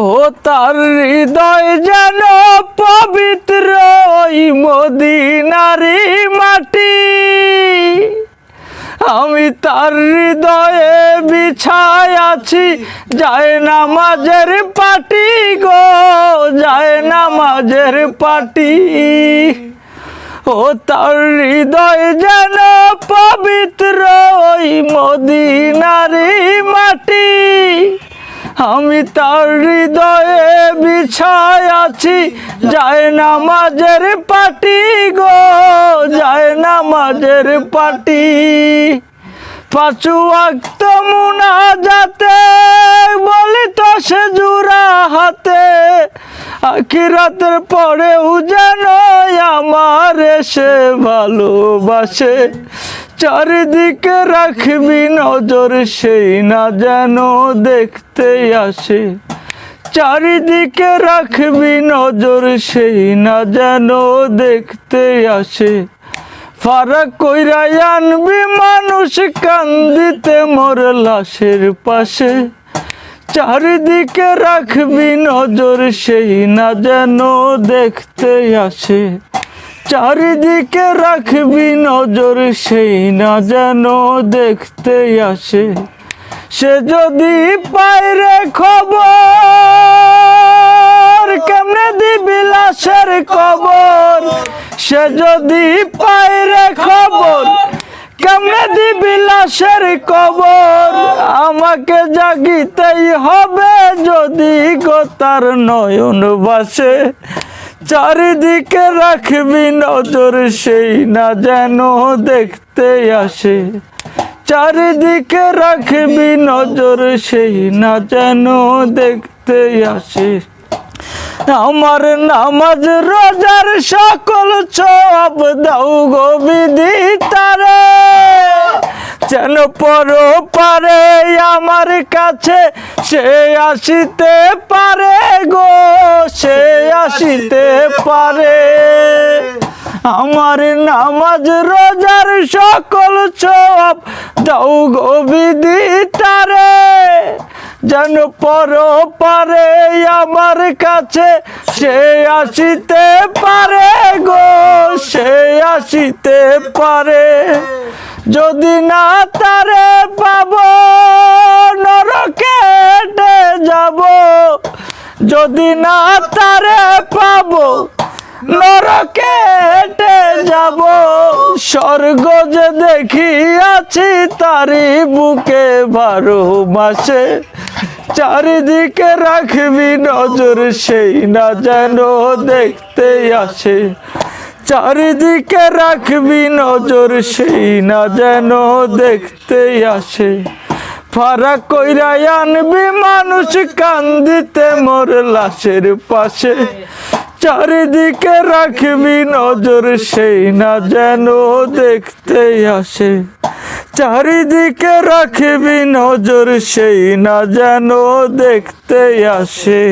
ও তার হৃদয় যেন পবিত্র ওই মদিনারি মাটি। আমি তার হৃদয়ে বিছায় আছি, যায় নামাজের পাটি গো, যায় নামাজের পাটি। ও তার হৃদয় যেন পবিত্র ওই মদিনারি আমি তার হৃদয়ে বিছায় আছি। যায় না মাঝের পাটি গো, যায় না মাঝের পাটি। পাঁচু আক্ত মুনা যাতে বলি তো সে জুরা হাতে। আখিরাতের পরেও যেন আমার সে ভালোবাসে। চারিদিকে রাখবি নজর, সেই না যেন দেখতে আসে। চারিদিকে রাখবি নজর, সেই না যেন দেখতে আসে। ফারাক কইরা আনবি মানুষ কান্দিতে মোর লাশের পাশে। চারিদিকে রাখবি নজর, সেই না যেন দেখতে আসে। চারিদিকে রাখবি নজর, সেই না যেন দেখতে আসে। সে যদি পায় রে খবর, কেমনে দিবি লাশের কবর? সে যদি পায় রে খবর কেমনে দিবি লাশের কবর? আমাকে জাগিতেই হবে যদি গো তার নয়ন বাসে। চারিদিকে রাখবি নজর সেই না যেন দেখতে আসে। চারিদিকে রাখবি নজর সেই না যেন দেখতে আসে। আমার নামাজ, রোজার সকল সব দাও গো বিধি তারে। যেন পর পারে আমার কাছে, সে আসিতে পারে গো, সে আসিতে পারে। আমার নামাজ, রোজার সকল সব দাও গো বিধি তারে। যেন পর পারে আমার কাছে, সে আসিতে পারে গো, সে আসিতে পারে। যদি না তারে পাব, নরকে যাব। যদি না তারে পাব, নরকে যাব। স্বর্গ যে দেখিয়াছি তারি বুকে বারো মাসে। চারিদিকে রাখবি নজর, সেই না যেন দেখতে আসে। চারিদিকে রাখবি নজর, সেই না যেন দেখতে আসে। ফারাক কইরা আনবি মানুষ কান্দিতে মোর লাশের পাশে। চারিদিকে রাখবি নজর, সেই না যেন দেখতে আসে। চারিদিকে রাখবি নজর, সেই না যেন দেখতে আসে।